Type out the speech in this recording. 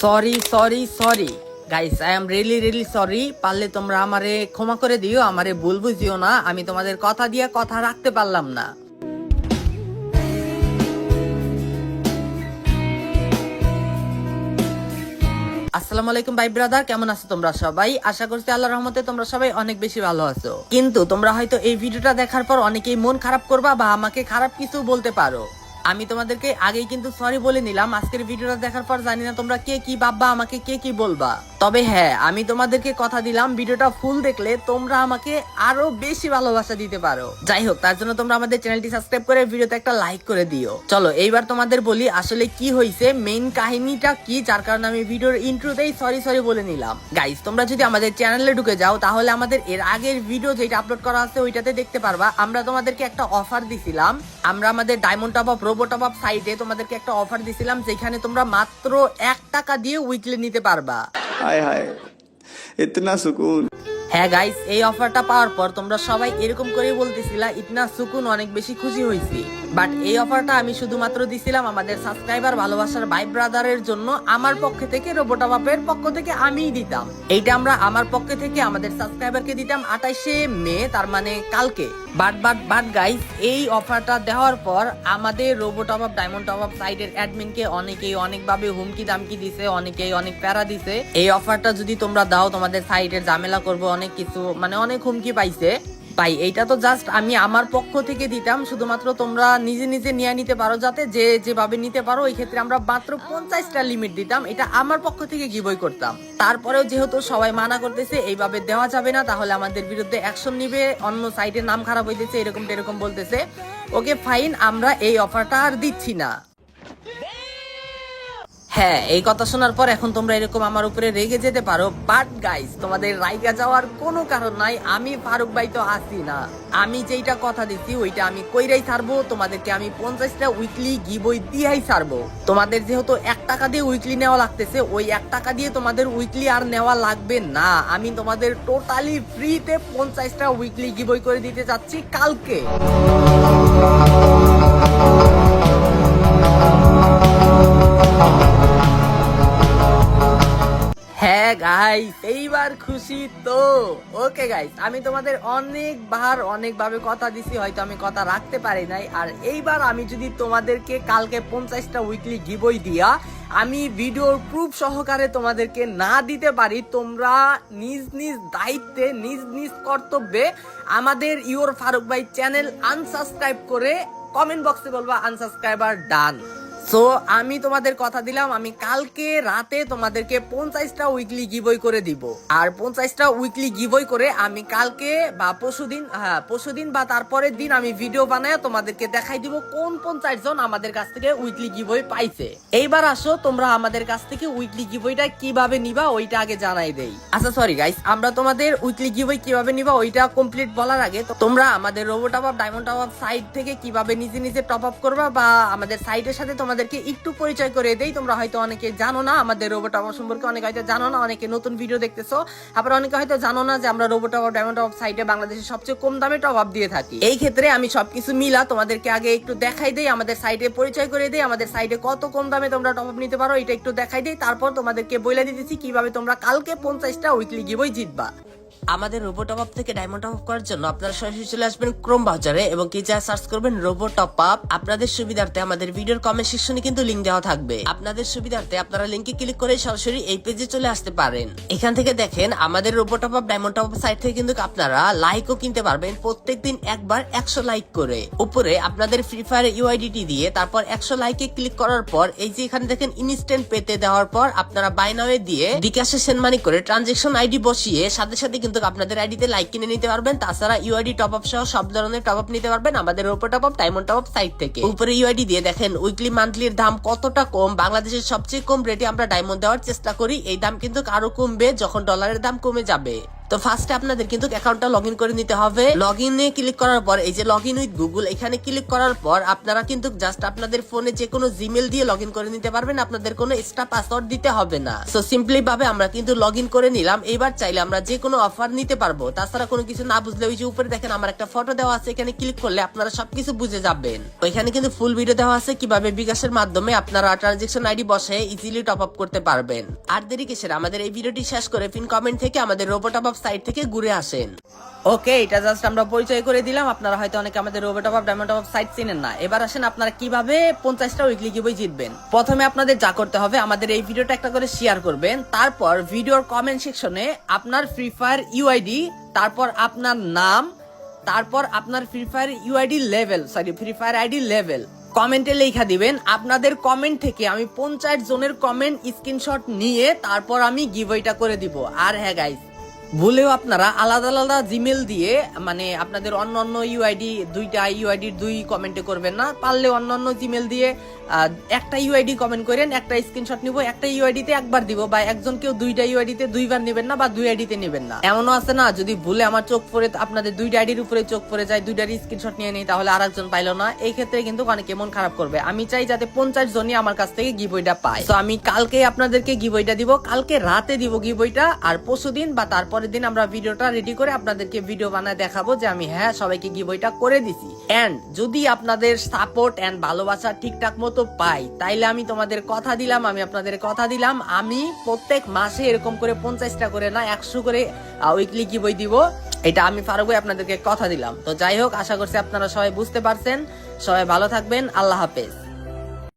Sorry sorry sorry guys I am really really sorry পারলে তোমরা আমারে ক্ষমা করে দিও, আমারে ভুল বুঝিও না। আমি তোমাদের কথা দিয়ে কথা রাখতে পারলাম না। আসসালামু আলাইকুম, ভাই ব্রাদার কেমন আছো তোমরা সবাই? আশা করছি আল্লাহর রহমতে তোমরা সবাই অনেক বেশি ভালো আছো। কিন্তু তোমরা হয়তো এই ভিডিওটা দেখার পর অনেকেই মন খারাপ করবা বা আমাকে খারাপ কিছু বলতে পারো। আমি তোমাদেরকে আগেই কিন্তু সরি বলে নিলাম। আজকের ভিডিওটা দেখার পর জানি না তোমরা কে কি ভাববা, আমাকে কে কি বলবা। তবে হ্যাঁ আমি তোমাদেরকে কথা দিলাম, ভিডিওটা ফুল দেখলে তোমরা আমাকে আরও বেশি ভালোবাসা দিতে পারো। যাই হোক, তার জন্য তোমরা আমাদের চ্যানেলটি সাবস্ক্রাইব করে ভিডিওতে একটা লাইক করে দিও। চলো, এইবার তোমাদের বলি আসলে কি হয়েছে মেইন কাহিনীটা কি, যার কারণে আমি ভিডিওর ইন্ট্রোতেই সরি সরি বলে নিলাম। গাইস তোমরা যদি আমাদের চ্যানেলে ঢুকে যাও, তাহলে আমাদের এর আগের ভিডিও যেটা আপলোড করা আছে, ওইটাতে দেখতে পারবা, আমরা তোমাদেরকে একটা অফার দিছিলাম। আমরা আমাদের diamond top up robo top up সাইটে তোমাদেরকে একটা অফার দিছিলাম, যেখানে তোমরা মাত্র এক টাকা দিয়ে উইকলি নিতে পারবা। হায় হায়। ইতনা সুকুন। হ্যাঁ গাইস এই অফারটা পাওয়ার পর তোমরা সবাই এরকম করেই বলতেছিলা, ইতনা সুকুন, অনেক বেশি খুশি হয়েছি। বাট এই অফারটা আমি শুধুমাত্র দিছিলাম আমাদের সাবস্ক্রাইবার ভালোবাসার ভাই ব্রাদারের জন্য। আমার পক্ষ থেকে রোবোটা বাপের পক্ষ থেকে আমিই দিতাম। এইটা আমরা আমার পক্ষ থেকে আমাদের সাবস্ক্রাইবারকে দিতাম আঠাশে মে, তার মানে কালকে। বাট বাট বাট গাইস এই অফারটা দেওয়ার পর আমাদের robo top up diamond top up সাইডের অ্যাডমিনকে অনেকেই অনেকভাবে হুমকি দামকি দিছে, অনেকেই অনেক প্যারা দিছে। এই অফারটা যদি তোমরা দাও, তোমাদের সাইটের ঝামেলা করব, অনেক কিছু মানে অনেক হুমকি পাইছে। ভাই এইটা তো জাস্ট আমি আমার পক্ষ থেকে দিতাম, শুধুমাত্র তোমরা নিজে নিজে নিয়ে নিতে পারো যাতে যে যেভাবে নিতে পারো, এই ক্ষেত্রে আমরা মাত্র পঞ্চাশটা লিমিট দিতাম, এটা আমার পক্ষ থেকে গিবই করতাম। তারপরেও যেহেতু সবাই মানা করতেছে, এইভাবে দেওয়া যাবে না, তাহলে আমাদের বিরুদ্ধে অ্যাকশন নিবে, অন্য সাইটের নাম খারাপ হইতেছে, এরকম এরকম বলতেছে। ওকে ফাইন আমরা এই অফারটা আর দিচ্ছি না। হ্যাঁ এই কথা শোনার পর এখন তোমরা এরকম আমার উপরে রেগে যেতে পারো। বাট গাইস তোমাদের রাইগা যাওয়ার কোনো কারণ নাই। আমি ফারুক ভাই তো আসি না। আমি যেইটা কথা দিচ্ছি ওইটা আমি কইরাই ছাড়বো। তোমাদেরকে আমি পঞ্চাশটা উইকলি গিবই দিয়াই ছাড়বো। তোমাদের যেহেতু এক টাকা দিয়ে উইকলি নেওয়া লাগতেছে, ওই এক টাকা দিয়ে তোমাদের উইকলি আর নেওয়া লাগবে না। আমি তোমাদের টোটালি ফ্রিতে পঞ্চাশটা উইকলি গিবই করে দিতে চাচ্ছি কালকে। গাইস এইবার খুশি তো। ওকে গাইস আমি তোমাদের অনেকবার, অনেকভাবে কথা দিছি, হয়তো আমি কথা রাখতে পারি নাই। আর এইবার আমি যদি তোমাদেরকে কালকে পঞ্চাশটা উইকলি গিবই দিয়া আমি ভিডিওর প্রুফ সহকারে তোমাদেরকে না দিতে পারি, তোমরা নিজ নিজ দায়িত্বে, নিজ নিজ কর্তব্যে আমাদের ইওর ফারুক ভাই চ্যানেল আনসাবস্ক্রাইব করে কমেন্ট বক্সে বলবা আনসাবস্ক্রাইবার ডান সো আমি তোমাদের কথা দিলাম, আমি কালকে রাতে তোমাদেরকে পঞ্চাশটা উইকলি গিবই করে দিব। আর পঞ্চাশটা উইকলি গিবই করে আমি কালকে বা পরশুদিন হ্যাঁ পরশুদিন বা তারপরের দিন আমি ভিডিও বানায় তোমাদেরকে দেখাই দিব কোন পঞ্চাশ জন আমাদের কাছ থেকে উইকলি গিবই পাইছে। এইবার আসো, তোমরা আমাদের কাছ থেকে উইকলি গিবইটা কীভাবে নিবা ওইটা আগে জানাই দেই। আচ্ছা সরি গাইস আমরা তোমাদের উইকলি গিবই কীভাবে নিবা ওইটা কমপ্লিট বলার আগে তোমরা আমাদের robo top up diamond up site থেকে কীভাবে নিজে নিজে টপ আপ করবা বা আমাদের সাইটের সাথে তোমাদেরকে একটু পরিচয় করে দেই। তোমরা হয়তো অনেকে জানো না, আমাদের রোবট আপ সম্পর্কে অনেকে হয়তো জানো না, অনেকে নতুন ভিডিও দেখতেছো। আবার অনেকে হয়তো জানো না যে আমরা robo top up diamond up সাইটে বাংলাদেশের সবচেয়ে কম দামে টপ আপ দিয়ে থাকি। এই ক্ষেত্রে আমি সবকিছু মিলা তোমাদেরকে আগে একটু দেখাই দেই, আমাদের সাইটে পরিচয় করে দেই, আমাদের সাইটে কত কম দামে তোমরা টপ আপ নিতে পারো, এটা একটু দেখাই দেই। তারপর তোমাদেরকে বলে দিতেছি কীভাবে তোমরা কালকে পঞ্চাশটা উইকলি গিবই জিতবা। আমাদের রোবো টপ আপ থেকে ডায়মন্ড টপ আপ করার জন্য আপনারা সরাসরি চলে আসবেন ক্রোম ব্রাউজারে এবং কি যা সার্চ করবেন রোবো টপ আপ, আপনাদের সুবিধার্থে আমাদের ভিডিওর কমেন্ট সেকশনে কিন্তু লিংক দেওয়া থাকবে। আপনাদের সুবিধার্থে আপনারা লিংকে ক্লিক করে সরাসরি এই পেজে চলে আসতে পারেন। এখান থেকে দেখেন আমাদের robo top up, diamond top up site থেকে কিন্তু আপনারা লাইকও কিনতে পারবেন প্রত্যেকদিন একবার একশো লাইক করে। উপরে আপনাদের ফ্রি ফায়ার ইউআইডিটি দিয়ে তারপর একশো লাইকে ক্লিক করার পর এই যে এখানে দেখেন ইনস্ট্যান্ট পেতে দেওয়ার পর আপনারা বাইনাওয়ে দিয়ে বিকাশে সেন্ড মানি করে ট্রানজেকশন আইডি বসিয়ে সাথে সাথে কিন্তু আপনাদের আইডিতে লাইক কিনে নিতে পারবেন। তাছাড়া ইউআইডি টপ আপ সহ সব ধরনের টপ আপ নিতে পারবেন আমাদের ওপর top up diamond top up site থেকে উপরে ইউআইডি দিয়ে দেখেন উইকলি মান্থলির দাম কতটা কম? বাংলাদেশের সবচেয়ে কম রেটে আমরা ডায়মন্ড দেওয়ার চেষ্টা করি। এই দাম কিন্তু আরও কমবে যখন ডলারের দাম কমে যাবে। তো ফার্স্টে আপনাদের কিন্তু অ্যাকাউন্টটা লগ করে নিতে হবে। লগ ইনে ক্লিক করার পর, এই যে লগ ইন উইথ গুগল এখানে ক্লিক করার পর আপনারা কিন্তু জাস্ট আপনাদের ফোনে যে কোনো জিমেল দিয়ে লগ করে নিতে পারবেন। আপনাদের কোনো এক্সট্রা পাসওয়ার্ড দিতে হবে না। সো সিম্পলি ভাবে আমরা কিন্তু লগ করে নিলাম। এবার চাইলে আমরা যে কোনো অফার নিতে পারব। তাছাড়া কোনো কিছু না বুঝলে ওই যে উপরে দেখেন আমার একটা ফটো দেওয়া আছে, এখানে ক্লিক করলে আপনারা সবকিছু বুঝে যাবেন। ওইখানে কিন্তু ফুল ভিডিও দেওয়া আছে, কীভাবে বিকাশের মাধ্যমে আপনারা ট্রানজেকশন আইডি বসে ইজিলি টপ আপ করতে পারবেন। আর দেরি কিসের? আমাদের এই ভিডিওটি শেষ করে পিন কমেন্ট থেকে আমাদের রোবট অফ সাইট থেকে ঘুরে আসেন। ওকে, এটা জাস্ট আমরা পরিচয় করে দিলাম। আপনারা হয়তো অনেকে আমাদের robot of diamond of site চিনেন না। এবার আসেন আপনারা কীভাবে পঞ্চাশটা উইকলি গিবই জিতবেন। প্রথমে আপনাদের যা করতে হবে, আমাদের এই ভিডিওটা একটা করে শেয়ার করবেন। তারপর ভিডিওর কমেন্ট সেকশনে আপনার ফ্রি ফায়ার ইউআইডি তারপর আপনার নাম, তারপর আপনার Free Fire UID level sorry Free Fire ID level কমেন্টে লেখা দিবেন, আপনাদের কমেন্ট থেকে আমি পঞ্চাশ জনের কমেন্ট স্ক্রিনশট নিয়ে তারপর আমি গিভওয়েটা করে দিব। আর হ্যাঁ গাইস ভুলেও আপনারা আলাদা আলাদা জিমেল দিয়ে মানে আপনাদের অন্য অন্য ইউআইডি দুইটা ইউআইডির দুই কমেন্টে করবেন না। পারলে অন্য অন্য জিমেল দিয়ে একটা ইউআইডি কমেন্ট করেন, একটা স্ক্রিনশট নিব, একটা ইউআইডিতে একবার দিব, বা একজন কেউ দুইটা ইউআইডিতে দুইবার নেবেন না, বা দুই আইডিতে নেবেন না। এমনও আছে না, যদি ভুলে আমার চোখ পড়ে, আপনাদের দুইটা আইডির উপরে চোখ পড়ে যায়, দুইটার স্ক্রিনশট নিয়ে নেই, তাহলে আর একজন পাইলো না। এই ক্ষেত্রে কিন্তু অনেকে মন খারাপ করবে। আমি চাই যাতে পঞ্চাশ জনই আমার কাছ থেকে গিবইটা পায়। তো আমি কালকে আপনাদেরকে গিবইটা দিব, কালকে রাতে দিব গিবইটা আর পরশুদিন বা তারপরের দিন আমরা ভিডিওটা রেডি করে আপনাদেরকে ভিডিও বানায় দেখাবো যে আমি হ্যাঁ সবাইকে গিবইটা করে দিছি। এন্ড যদি আপনাদের সাপোর্ট এন্ড ভালোবাসা ঠিকঠাক মতো পাই, তাইলে আমি তোমাদের কথা দিলাম, আমি আপনাদের কথা দিলাম। আমি প্রত্যেক মাসে এরকম করে পঞ্চাশটা করে না, একশো করে উইকলি গিবই দিব। এটা আমি ফারুক ভাই আপনাদেরকে কথা দিলাম। তো যাই হোক, আশা করছি আপনারা সবাই বুঝতে পারছেন। সবাই ভালো থাকবেন। আল্লাহ হাফেজ।